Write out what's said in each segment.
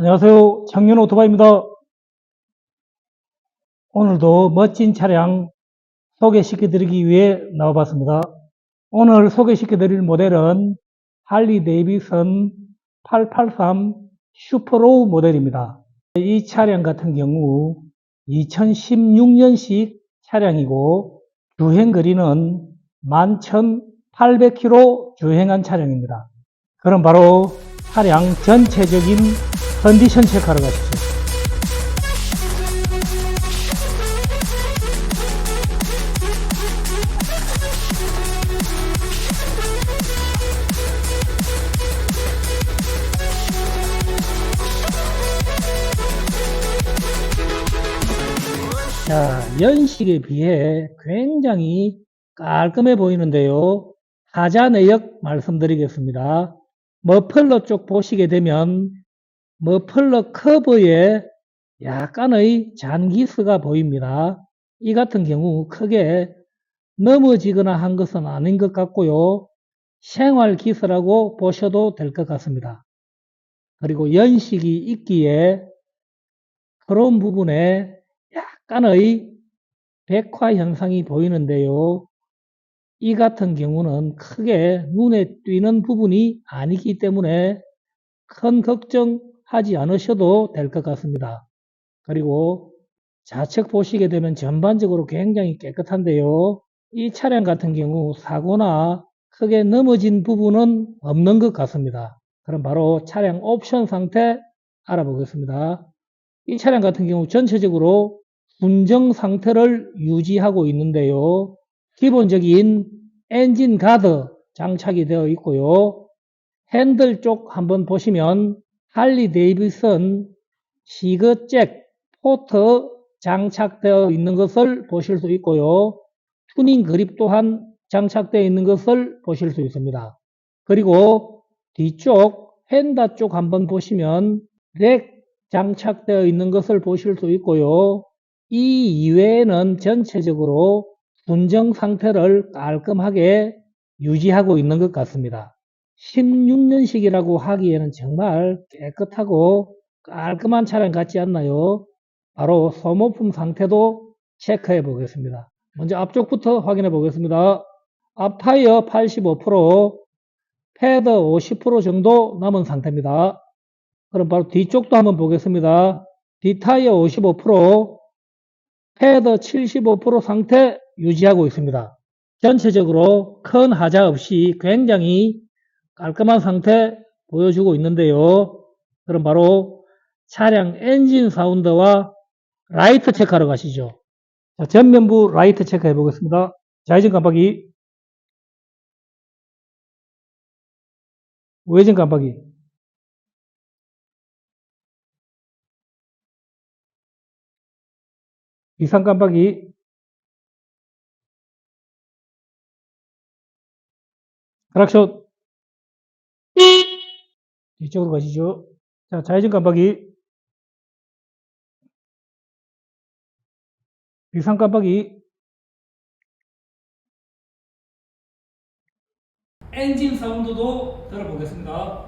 안녕하세요. 청년 오토바이입니다. 오늘도 멋진 차량 소개시켜 드리기 위해 나와봤습니다. 오늘 소개시켜 드릴 모델은 할리 데이비슨 883 슈퍼로우 모델입니다. 이 차량 같은 경우 2016년식 차량이고 주행 거리는 11,800km 주행한 차량입니다. 그럼 바로 차량 전체적인 컨디션 체크하러 가시죠. 자, 연식에 비해 굉장히 깔끔해 보이는데요. 하자 내역 말씀드리겠습니다. 머플러 쪽 보시게 되면 머플러 커버에 약간의 잔기스가 보입니다. 이 같은 경우 크게 넘어지거나 한 것은 아닌 것 같고요. 생활 기스라고 보셔도 될 것 같습니다. 그리고 연식이 있기에 그런 부분에 약간의 백화 현상이 보이는데요. 이 같은 경우는 크게 눈에 띄는 부분이 아니기 때문에 큰 걱정 하지 않으셔도 될 것 같습니다. 그리고 좌측 보시게 되면 전반적으로 굉장히 깨끗한데요. 이 차량 같은 경우 사고나 크게 넘어진 부분은 없는 것 같습니다. 그럼 바로 차량 옵션 상태 알아보겠습니다. 이 차량 같은 경우 전체적으로 순정 상태를 유지하고 있는데요. 기본적인 엔진 가드 장착이 되어 있고요. 핸들 쪽 한번 보시면 할리 데이비슨 시거잭 포트 장착되어 있는 것을 보실 수 있고요. 튜닝 그립 또한 장착되어 있는 것을 보실 수 있습니다. 그리고 뒤쪽 휀다 쪽 한번 보시면 렉 장착되어 있는 것을 보실 수 있고요. 이 이외에는 전체적으로 순정 상태를 깔끔하게 유지하고 있는 것 같습니다. 16년식이라고 하기에는 정말 깨끗하고 깔끔한 차량 같지 않나요? 바로 소모품 상태도 체크해 보겠습니다. 먼저 앞쪽부터 확인해 보겠습니다. 앞 타이어 85%, 패드 50% 정도 남은 상태입니다. 그럼 바로 뒤쪽도 한번 보겠습니다. 뒷타이어 55%, 패드 75% 상태 유지하고 있습니다. 전체적으로 큰 하자 없이 굉장히 깔끔한 상태 보여주고 있는데요. 그럼 바로 차량 엔진 사운드와 라이트 체크하러 가시죠. 자, 전면부 라이트 체크해 보겠습니다. 좌회전 깜빡이, 우회전 깜빡이, 이상 깜빡이, 크락션, 이쪽으로 가시죠. 자, 좌회전 깜빡이, 비상 깜빡이, 엔진 사운드도 들어보겠습니다.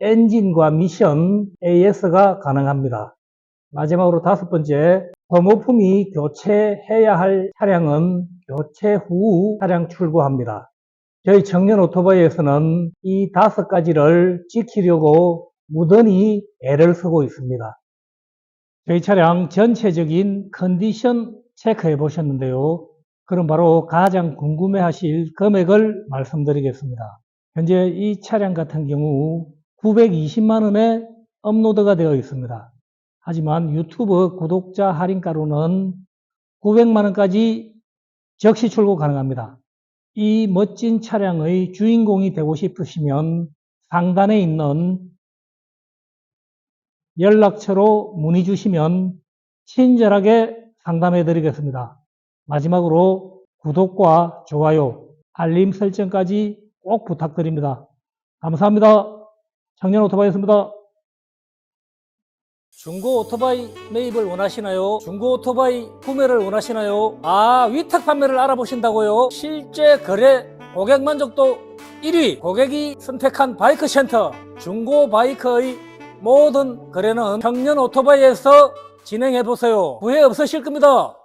엔진과 미션 AS가 가능합니다. 마지막으로 다섯 번째, 소모품이 교체해야 할 차량은 교체 후 차량 출고합니다. 저희 청년 오토바이에서는 이 다섯 가지를 지키려고 무던히 애를 쓰고 있습니다. 저희 차량 전체적인 컨디션 체크해 보셨는데요. 그럼 바로 가장 궁금해 하실 금액을 말씀드리겠습니다. 현재 이 차량 같은 경우 920만 원에 업로드가 되어 있습니다. 하지만 유튜브 구독자 할인가로는 900만 원까지 적시 출고 가능합니다. 이 멋진 차량의 주인공이 되고 싶으시면 상단에 있는 연락처로 문의 주시면 친절하게 상담해 드리겠습니다. 마지막으로 구독과 좋아요, 알림 설정까지 꼭 부탁드립니다. 감사합니다. 청년 오토바이였습니다. 중고 오토바이 매입을 원하시나요? 중고 오토바이 구매를 원하시나요? 아, 위탁 판매를 알아보신다고요? 실제 거래 고객 만족도 1위 고객이 선택한 바이크 센터 중고 바이크의 모든 거래는 청년 오토바이에서 진행해 보세요. 후회 없으실 겁니다.